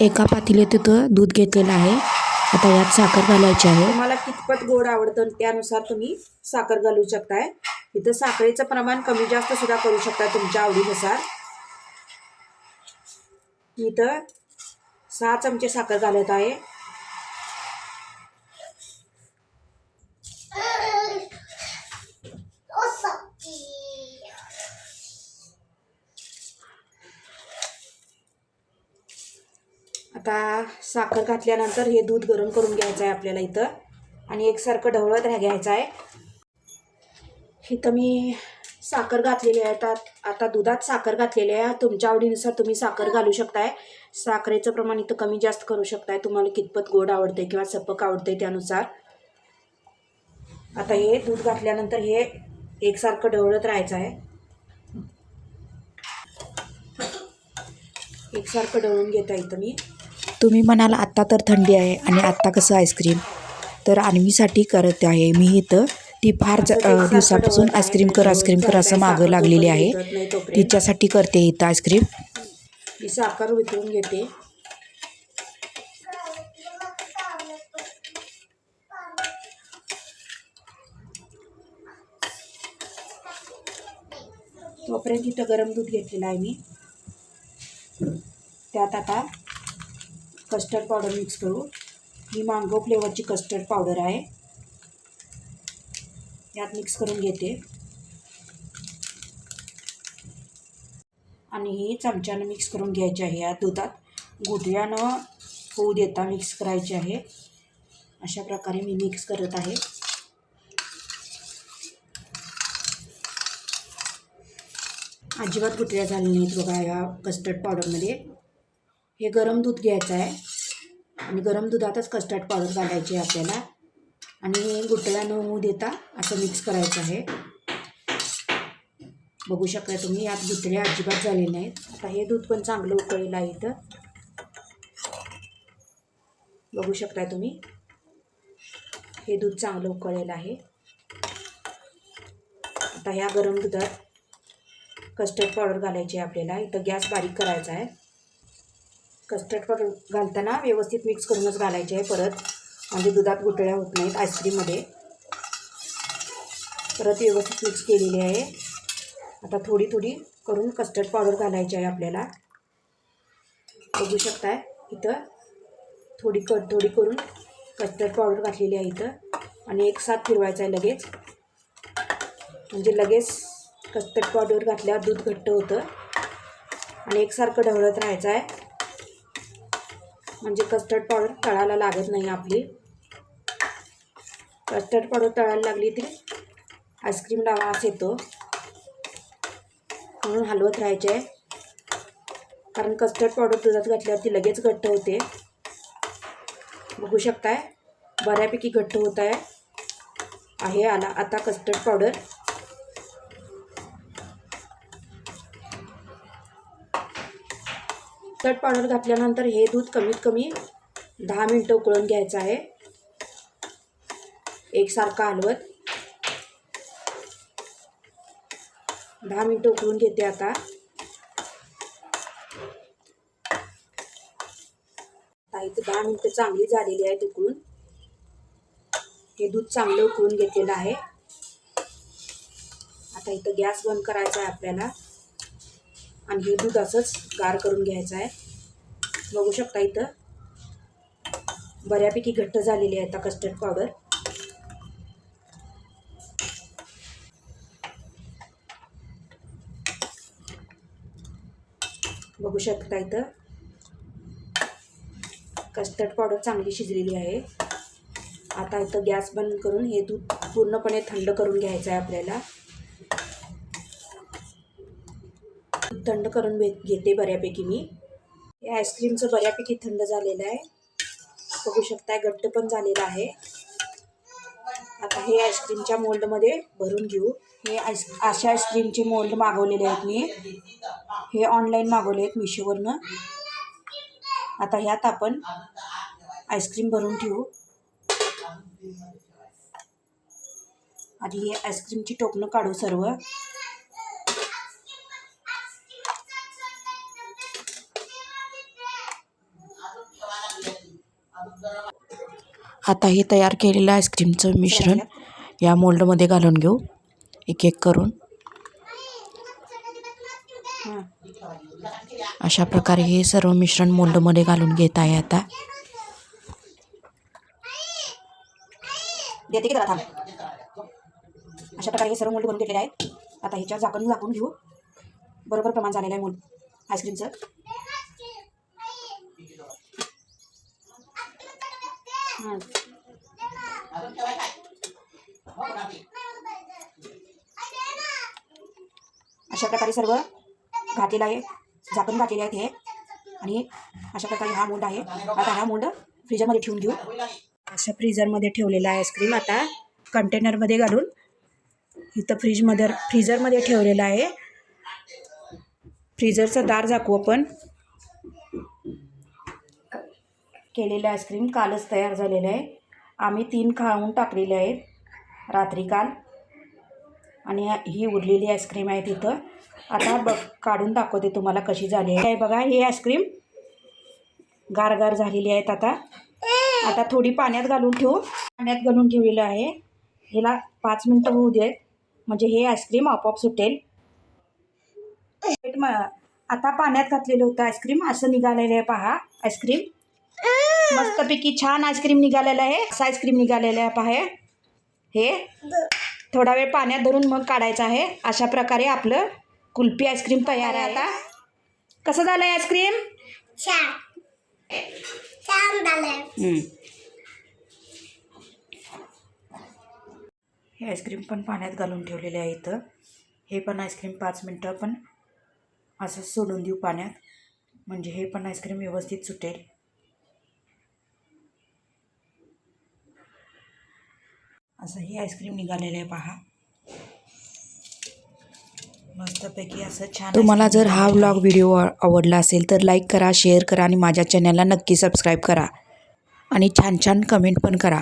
एका पातेल्यात तिथं दूध घेतलेलं आहे. आता यात साखर घालायची आहे. तुम्हाला कितपत गोड आवडतं त्यानुसार तुम्ही साखर घालू शकताय. इथं साखरेचं प्रमाण कमी जास्त सुद्धा करू शकता तुमच्या आवडीनुसार. इथं सहा चमचे साखर घालत आहे. आता साखर घातल्यानंतर हे दूध गरम करून घ्यायचं आहे आपल्याला इथं. आणि एकसारखं ढवळत राह घ्यायचं आहे इथं मी साखर घातलेली आहे. आता आता दुधात साखर घातलेली आहे. तुमच्या आवडीनुसार तुम्ही साखर घालू शकताय. साखरेचं प्रमाण इथं कमी जास्त करू शकताय. तुम्हाला कितपत गोड आवडते किंवा सपक आवडते त्यानुसार. आता हे दूध घातल्यानंतर हे एकसारखं ढवळत राहायचं आहे एकसारखं ढवळून घेता इथं मी. तुम्ही म्हणाल आत्ता तर थंडी आहे आणि आत्ता कसं आईस्क्रीम तर अन्वीसाठी करत आहे. मी इथं ती फार दिवसापासून आईस्क्रीम कर आईस्क्रीम कर असं मागं लागलेली आहे. तिच्यासाठी करते इथं आईस्क्रीम मी साखर वितळून घेते. तोपर्यंत इथं गरम दूध घेतलेलं आहे मी. त्यात आता कस्टर्ड पावडर मिक्स करू. ही मांगो फ्लेवरची कस्टर्ड पावडर आहे. यात मिक्स करून घेते. आणि ही चमच्यानं मिक्स करून घ्यायची आहे या दुधात. गुठळ्यानं होऊ देता मिक्स करायचे आहे. अशा प्रकारे मी मिक्स करत आहे. अजिबात गुठळ्या झाल्या नाहीत बघा या कस्टर्ड पावडरमध्ये हे गरम दूध घ्यायचं आहे. आणि गरम दुधातच कस्टर्ड पावडर घालायची आहे आपल्याला. आणि गुटळ्या न होऊ देता असं मिक्स करायचं आहे. बघू शकता तुम्ही यात गुठळे अजिबात झाले नाहीत. आता हे दूध पण चांगलं उकळलेलं आहे इथं. बघू शकता तुम्ही हे दूध चांगलं उकळलेलं आहे. आता ह्या गरम दुधात कस्टर्ड पावडर घालायची आहे आपल्याला. इथं गॅस बारीक करायचा आहे. कस्टर्ड पावडर घालताना व्यवस्थित मिक्स करूनच घालायचे आहे परत. म्हणजे दुधात गुटळ्या होत नाहीत आईस्क्रीममध्ये परत व्यवस्थित मिक्स केलेली आहे. आता थोडी थोडी करून कस्टर्ड पावडर घालायची आहे आपल्याला. बघू शकताय इथं. थोडी क थोडी करून कस्टर्ड पावडर घातलेली आहे इथं. आणि एक साथ फिरवायचं आहे लगेच. म्हणजे लगेच कस्टर्ड पावडर घातल्यावर दूध घट्ट होतं. आणि एकसारखं ढवळत राहायचं आहे. म्हणजे कस्टर्ड पावडर तळायला लागत नाही आपली. कस्टर्ड पावडर तळायला लागली तरी आईस्क्रीमला वास येतो. म्हणून हलवत राहायचे. आहे कारण कस्टर्ड पावडर दुधात घातल्यावर ती लगेच घट्ट होते. बघू शकताय? बऱ्यापैकी घट्ट होत आहे. आहे आला आता कस्टर्ड पावडर तिखट पावडर घातल्यानंतर हे दूध कमीत कमी दहा मिनटं उकळून घ्यायचं आहे. एकसारखं हलवत. दहा मिनटं उकळून घेते आता. आता इथं दहा मिनटं चांगली झालेली आहेत उकळून. हे दूध चांगलं उकळून घेतलेलं आहे. आता इथं गॅस बंद करायचा आहे आपल्याला. आणि हे दूध असंच गार करून घ्यायचं आहे. बघू शकता इथं बऱ्यापैकी घट्ट झालेली आहे आता कस्टर्ड पावडर बघू शकता इथं कस्टर्ड पावडर चांगली शिजलेली आहे. आता इथं गॅस बंद करून हे दूध पूर्णपणे थंड करून घ्यायचं आहे आपल्याला दूध थंड करून घेते बऱ्यापैकी मी. हे आईस्क्रीमचं बऱ्यापैकी थंड झालेलं आहे. बघू शकताय घट्ट पण झालेलं आहे. आता हे आईस्क्रीमच्या मोल्डमध्ये भरून घेऊ. हे आईस अशा आईस्क्रीमचे मोल्ड मागवलेले आहेत मी. हे ऑनलाईन मागवले आहेत मिशोवरनं. आता ह्यात आपण आईस्क्रीम भरून ठेवू आधी हे आईस्क्रीमची टोपणं काढू सर्व. आता हे तयार केलेलं आईस्क्रीमचं मिश्रण या मोल्डमध्ये घालून घेऊ. एक एक करून. अशा प्रकारे हे सर्व मिश्रण मोल्डमध्ये घालून घेत आहे आता. देते की जरा अशा प्रकारे हे सर्व मोल्ड बनवून घेतलेले आहेत. आता ह्याच्यावर झाकण झाकून घेऊ. बरोबर प्रमाण झालेलं आहे मोल्ड आईस्क्रीमचं अशा प्रकारे सर्व घातलेलं आहे झाकण घातलेले आहेत हे. आणि अशा प्रकारे हा मोंड आहे. आता हा मोंड फ्रीजरमध्ये ठेवून घेऊ अशा फ्रीजरमध्ये ठेवलेला आईस्क्रीम आता कंटेनरमध्ये घालून इथं फ्रीजमध्ये फ्रीजरमध्ये ठेवलेलं आहे. फ्रीजरचं दार झाकू आपण. केलेलं आईस्क्रीम कालच तयार झालेलं आहे. आम्ही तीन खाऊन टाकलेले आहेत रात्री काल. आणि ही उरलेली आईस्क्रीम आहे तिथं. आता बघ काढून दाखवते तुम्हाला कशी झाली आहे. बघा ही आईस्क्रीम गार गार झालेली आहेत आता. आता थोडी पाण्यात घालून ठेवू पाण्यात घालून ठेवलेलं आहे. हिला पाच मिनटं होऊ देत. म्हणजे हे आईस्क्रीम आपोआप सुटेल. आता पाण्यात घातलेलं होतं आईस्क्रीम. असं निघालेलं आहे पहा आईस्क्रीम. मस्तपैकी छान आईस्क्रीम निघालेलं आहे. असं आईस्क्रीम निघालेलं आहे पहा. हे. हे थोडा वेळ पाण्यात धरून मग काढायचं आहे. अशा प्रकारे आपलं कुल्फी आईस्क्रीम तयार आहे आता. कसं झालं आहे आईस्क्रीम. हे आईस्क्रीम पण पाण्यात घालून ठेवलेले आहे इथं. हे पण आईस्क्रीम पाच मिनटं पण असं सोडून देऊ पाण्यात. म्हणजे हे पण आईस्क्रीम व्यवस्थित सुटेल. असं हे आईस्क्रीम निघालेलं आहे पहा. मस्तपैकी असं छान तुम्हाला जर हा व्लॉग व्हिडिओ आवडला असेल तर लाईक करा शेअर करा आणि माझ्या चॅनलला नक्की सबस्क्राईब करा. आणि छान छान कमेंट पण करा.